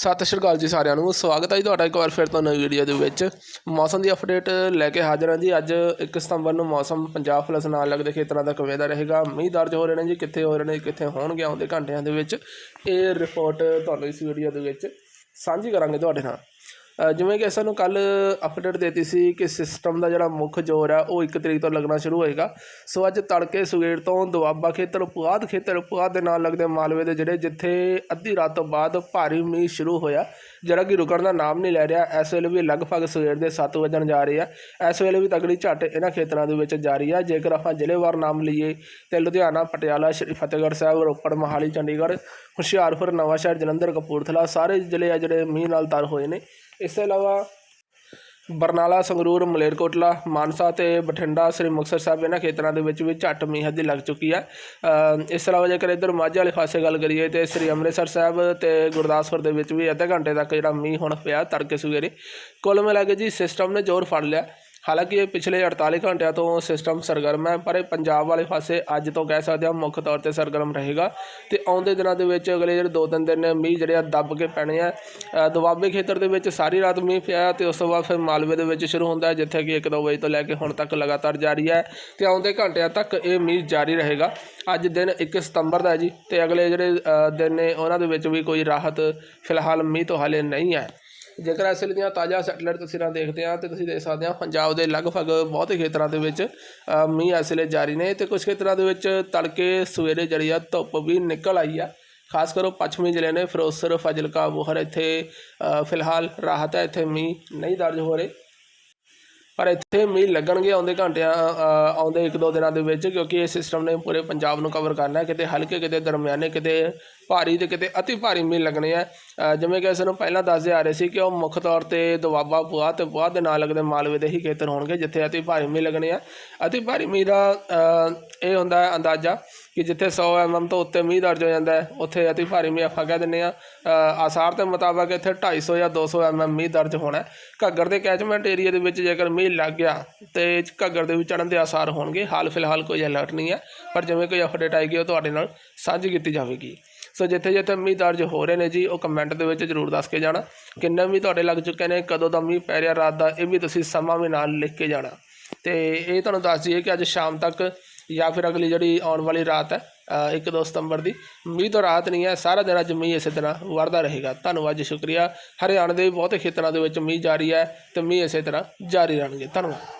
ਸਤਿ ਸ਼੍ਰੀ ਅਕਾਲ ਜੀ ਸਾਰਿਆਂ ਨੂੰ, ਸਵਾਗਤ ਹੈ ਜੀ ਤੁਹਾਡਾ ਇੱਕ ਵਾਰ ਫਿਰ ਤੋਂ ਨਵੀਂ ਵੀਡੀਓ ਦੇ ਵਿੱਚ। ਮੌਸਮ ਦੀ ਅਪਡੇਟ ਲੈ ਕੇ ਹਾਜ਼ਰ ਹਾਂ ਜੀ। ਅੱਜ 1 ਸਤੰਬਰ ਨੂੰ ਮੌਸਮ ਪੰਜਾਬ ਪਲਸ ਨਾਲ ਲੱਗਦੇ ਖੇਤਰਾਂ ਦਾ ਕਿਵੇਂ ਰਹੇਗਾ। ਮੀਂਹ ਦਰਜ ਹੋ ਰਹੇ ਨੇ ਜੀ, ਕਿੱਥੇ ਹੋ ਰਹੇ ਨੇ, ਕਿੱਥੇ ਹੋਣਗੇ ਆਉਂਦੇ ਘੰਟਿਆਂ ਦੇ ਵਿੱਚ। ਇਹ ਰਿਪੋਰਟ ਤੁਹਾਨੂੰ ਇਸ ਵੀਡੀਓ ਦੇ ਵਿੱਚ ਸਾਂਝੀ ਕਰਾਂਗੇ ਤੁਹਾਡੇ ਨਾਲ। ਜਿਵੇਂ ਕਿ ਸਾਨੂੰ ਕੱਲ ਅਪਡੇਟ ਦਿੱਤੀ ਸੀ ਕਿ ਸਿਸਟਮ ਦਾ ਜਿਹੜਾ ਮੁੱਖ ਜ਼ੋਰ ਹੈ ਉਹ 1 ਤਰੀਕ ਤੋਂ ਲੱਗਣਾ ਸ਼ੁਰੂ ਹੋਏਗਾ। ਸੋ ਅੱਜ ਤੜਕੇ ਸਵੇਰ ਤੋਂ ਦੁਆਬਾ ਖੇਤਰ ਪੁਆਧ ਖੇਤਰ ਪੁਆਧ ਦੇ ਨਾਲ ਲੱਗਦੇ ਮਾਲਵੇ ਦੇ ਜਿਹੜੇ ਜਿੱਥੇ ਅੱਧੀ ਰਾਤ ਤੋਂ ਬਾਅਦ ਭਾਰੀ ਮੀਂਹ ਸ਼ੁਰੂ ਹੋਇਆ। ਜਿਹੜਾ ਕਿ ਰੁਕਣ ਦਾ ਨਾਮ ਨਹੀਂ ਲੈ ਰਿਹਾ, ਇਸ ਵੇਲੇ ਵੀ ਲਗਭਗ ਸਵੇਰ ਦੇ 7 ਵਜਣ ਜਾ ਰਹੇ ਆ। ਇਸ ਵੇਲੇ ਵੀ ਤਗੜੀ ਝੱਟ ਇਹਨਾਂ ਖੇਤਰਾਂ ਦੇ ਵਿੱਚ ਜਾਰੀ ਹੈ ਜੇਕਰ ਆਪਾਂ ਜ਼ਿਲ੍ਹੇਵਾਰ ਨਾਮ ਲਈਏ ਤੇ ਲੁਧਿਆਣਾ, ਪਟਿਆਲਾ, ਸ਼੍ਰੀ ਫਤਿਹਗੜ੍ਹ ਸਾਹਿਬ, ਰੋਪੜ, ਮੋਹਾਲੀ, ਚੰਡੀਗੜ੍ਹ, ਹੁਸ਼ਿਆਰਪੁਰ, ਨਵਾਂਸ਼ਹਿਰ, ਜਲੰਧਰ, ਕਪੂਰਥਲਾ ਸਾਰੇ ਜ਼ਿਲ੍ਹੇ ਆ ਜਿਹੜੇ ਮੀਂਹ ਨਾਲ ਤਰ ਹੋਏ ਨੇ। ਇਸ ਤੋਂ ਇਲਾਵਾ ਬਰਨਾਲਾ, ਸੰਗਰੂਰ, ਮਲੇਰਕੋਟਲਾ, ਮਾਨਸਾ ਤੇ ਬਠਿੰਡਾ, ਸ੍ਰੀ ਮੁਕਤਸਰ ਸਾਹਿਬ ਇਹਨਾਂ ਖੇਤਰਾਂ ਦੇ ਵਿੱਚ ਵੀ ਝੱਟ ਮੀਂਹ ਦੀ ਲੱਗ ਚੁੱਕੀ ਹੈ। ਇਸ ਤੋਂ ਇਲਾਵਾ ਜੇਕਰ ਇੱਧਰ ਮਾਝੇ ਵਾਲੇ ਪਾਸੇ ਗੱਲ ਕਰੀਏ ਤੇ ਸ੍ਰੀ ਅੰਮ੍ਰਿਤਸਰ ਸਾਹਿਬ ਤੇ ਗੁਰਦਾਸਪੁਰ ਦੇ ਵਿੱਚ ਵੀ ਅੱਧੇ ਘੰਟੇ ਤੱਕ ਜਿਹੜਾ ਮੀਂਹ ਹੁਣ ਪਿਆ ਤੜਕੇ ਸਵੇਰੇ। ਕੁੱਲ ਮਿਲਾ ਕੇ ਜੀ ਸਿਸਟਮ ਨੇ ਜ਼ੋਰ ਫੜ ਲਿਆ। ਹਾਲਾਂਕਿ ਇਹ ਪਿਛਲੇ 48 ਘੰਟਿਆਂ ਤੋਂ ਸਿਸਟਮ ਸਰਗਰਮ ਹੈ, ਪਰ ਇਹ ਪੰਜਾਬ ਵਾਲੇ ਪਾਸੇ ਅੱਜ ਤੋਂ ਕਹਿ ਸਕਦੇ ਹਾਂ ਮੁੱਖ ਤੌਰ ਤੇ ਸਰਗਰਮ ਰਹੇਗਾ ਤੇ ਆਉਂਦੇ ਦਿਨਾਂ ਦੇ ਵਿੱਚ ਅਗਲੇ ਜਿਹੜੇ ਦੋ ਤਿੰਨ ਦਿਨ ਮੀਂਹ ਜਿਹੜੇ ਆ ਦੱਬ ਕੇ ਪੈਣੇ ਆ। ਦੁਆਬੇ ਖੇਤਰ ਦੇ ਵਿੱਚ ਸਾਰੀ ਰਾਤ ਮੀਂਹ ਪਿਆ ਤੇ ਉਸ ਤੋਂ ਬਾਅਦ ਫਿਰ ਮਾਲਵੇ ਦੇ ਵਿੱਚ ਸ਼ੁਰੂ ਹੁੰਦਾ ਜਿੱਥੇ ਕਿ 1-2 ਵਜੇ ਤੋਂ ਲੈ ਕੇ ਹੁਣ ਤੱਕ ਲਗਾਤਾਰ ਜਾਰੀ ਹੈ ਤੇ ਆਉਂਦੇ ਘੰਟਿਆਂ ਤੱਕ ਇਹ ਮੀਂਹ ਜਾਰੀ ਰਹੇਗਾ। ਅੱਜ ਦਿਨ 1 ਸਤੰਬਰ ਦਾ ਹੈ ਜੀ ਤੇ ਅਗਲੇ ਜਿਹੜੇ ਦਿਨ ਨੇ ਉਹਨਾਂ ਦੇ ਵਿੱਚ ਵੀ ਕੋਈ ਰਾਹਤ ਫਿਲਹਾਲ ਮੀਂਹ ਤੋਂ ਹਾਲੇ ਨਹੀਂ ਹੈ। ਜੇਕਰ ਇਸ ਵੇਲੇ ਦੀਆਂ ਤਾਜ਼ਾ ਸੈਟਲਾਈਟ ਤਸਵੀਰਾਂ ਦੇਖਦੇ ਹਾਂ ਤੇ ਤੁਸੀਂ ਦੇਖ ਸਕਦੇ ਹੋ ਪੰਜਾਬ ਦੇ ਲਗਭਗ ਬਹੁਤੇ ਖੇਤਰਾਂ ਦੇ ਵਿੱਚ ਮੀਂਹ ਇਸ ਵੇਲੇ ਜਾਰੀ ਨੇ, ਤੇ ਕੁਝ ਖੇਤਰਾਂ ਦੇ ਵਿੱਚ ਤੜਕੇ ਸਵੇਰੇ ਜਿਹੜੀ ਆ ਧੁੱਪ ਵੀ ਨਿਕਲ ਆਈ ਆ। ਖਾਸ ਕਰੋ ਪੱਛਮੀ ਜ਼ਿਲ੍ਹੇ ਨੇ, ਫਿਰੋਜ਼ਪੁਰ, ਫਾਜ਼ਿਲਕਾ ਬੋਹਰ ਇੱਥੇ ਫਿਲਹਾਲ ਰਾਹਤ ਹੈ, ਇੱਥੇ ਮੀਂਹ ਨਹੀਂ ਦਰਜ ਹੋ ਰਹੇ। ਪਰ ਇੱਥੇ ਮੀਂਹ ਲੱਗਣਗੇ ਆਉਂਦੇ ਘੰਟਿਆਂ ਆਉਂਦੇ ਇੱਕ ਦੋ ਦਿਨਾਂ ਦੇ ਵਿੱਚ ਕਿਉਂਕਿ ਇਹ ਸਿਸਟਮ ਨੇ ਪੂਰੇ ਪੰਜਾਬ ਨੂੰ ਕਵਰ ਕਰਨਾ ਕਿਤੇ ਹਲਕੇ, ਕਿਤੇ ਦਰਮਿਆਨੇ, ਕਿਤੇ ਭਾਰੀ ਤੇ ਕਿਤੇ ਅਤੀ ਭਾਰੀ ਮੀਂਹ ਲੱਗਣੇ ਆ। ਜਿਵੇਂ ਕਿ ਸਾਨੂੰ ਪਹਿਲਾਂ ਦੱਸਦੇ ਆ ਰਹੇ ਸੀ ਕਿ ਉਹ ਮੁੱਖ ਤੌਰ ਤੇ ਦੁਆਬਾ ਪੁਆ ਤੇ ਪੁਆ ਦੇ ਨਾਲ ਲੱਗਦੇ ਮਾਲਵੇ ਦੇ ਹੀ ਖੇਤਰ ਹੋਣਗੇ, ਜਿੱਥੇ ਅਤੀ ਭਾਰੀ ਮੀਂਹ ਲੱਗਣੇ ਆ। ਅਤੀ ਭਾਰੀ ਮੀਂਹ ਦਾ ਇਹ ਹੁੰਦਾ ਹੈ ਅੰਦਾਜ਼ਾ ਕਿ ਜਿੱਥੇ 100 ਐਮਐਮ ਤੋਂ ਉੱਤੇ ਮੀਂਹ ਦਰਜ ਹੋ ਜਾਂਦਾ ਹੈ, ਉੱਥੇ ਅਤੀ ਭਾਰੀ ਮੀਂਹ ਆਪਾਂ ਕਹਿ ਦਿੰਦੇ ਆ ਆਸਾਰ ਦੇ ਮੁਤਾਬਕ ਇੱਥੇ 250 ਜਾਂ 200 ਐਮਐਮ ਮੀਂਹ ਦਰਜ ਹੋਣਾ ਘੱਗਰ ਦੇ ਕੈਚਮੈਂਟ ਏਰੀਆ ਦੇ ਵਿੱਚ ਜੇਕਰ ਮੀਂਹ ਲੱਗ ਗਿਆ, ਤੇ ਘੱਗਰ ਦੇ ਵੀ ਚੜਨ ਦੇ ਆਸਾਰ ਹੋਣਗੇ। ਹਾਲ ਫਿਲਹਾਲ ਕੋਈ ਅਲਰਟ ਨਹੀਂ ਹੈ, ਪਰ ਜਿਵੇਂ ਕੋਈ ਅਪਡੇਟ ਆਏਗੀ, ਉਹ ਤੁਹਾਡੇ ਨਾਲ ਸਾਂਝੀ ਕੀਤੀ ਜਾਵੇਗੀ। ਸੋ ਜਿੱਥੇ ਜਿੱਥੇ ਮੀਂਹ ਦਰਜ ਹੋ ਰਹੇ ਨੇ ਜੀ, ਉਹ ਕਮੈਂਟ ਦੇ ਵਿੱਚ ਜ਼ਰੂਰ ਦੱਸ ਕੇ ਜਾਣਾ। ਕਿੰਨੇ ਮੀਂਹ ਤੁਹਾਡੇ ਲੱਗ ਚੁੱਕੇ ਨੇ, ਕਦੋਂ ਦਾ ਮੀਂਹ ਪੈ ਰਿਹਾ ਰਾਤ ਦਾ, ਇਹ ਵੀ ਤੁਸੀਂ ਸਮਾਂ ਵੀ ਨਾਲ ਲਿਖ ਕੇ ਜਾਣਾ। ਤੇ ਇਹ ਤੁਹਾਨੂੰ ਦੱਸ ਦਈਏ ਕਿ ਅੱਜ ਸ਼ਾਮ ਤੱਕ ਜਾਂ ਫਿਰ ਅਗਲੀ ਜਿਹੜੀ ਆਉਣ ਵਾਲੀ ਰਾਤ ਹੈ 1-2 ਸਤੰਬਰ ਦੀ, ਮੀਂਹ ਤੋਂ ਰਾਤ ਨਹੀਂ ਹੈ, ਸਾਰਾ ਦਿਨ ਅੱਜ ਮੀਂਹ ਇਸੇ ਤਰ੍ਹਾਂ ਵਰਦਾ ਰਹੇਗਾ। ਧੰਨਵਾਦ ਜੀ, ਸ਼ੁਕਰੀਆ। ਹਰਿਆਣਾ ਦੇ ਵੀ ਬਹੁਤੇ ਖੇਤਰਾਂ ਦੇ ਵਿੱਚ ਮੀਂਹ ਜਾਰੀ ਹੈ ਤੇ ਮੀਂਹ ਇਸੇ ਤਰ੍ਹਾਂ ਜਾਰੀ ਰਹਿਣਗੇ। ਧੰਨਵਾਦ।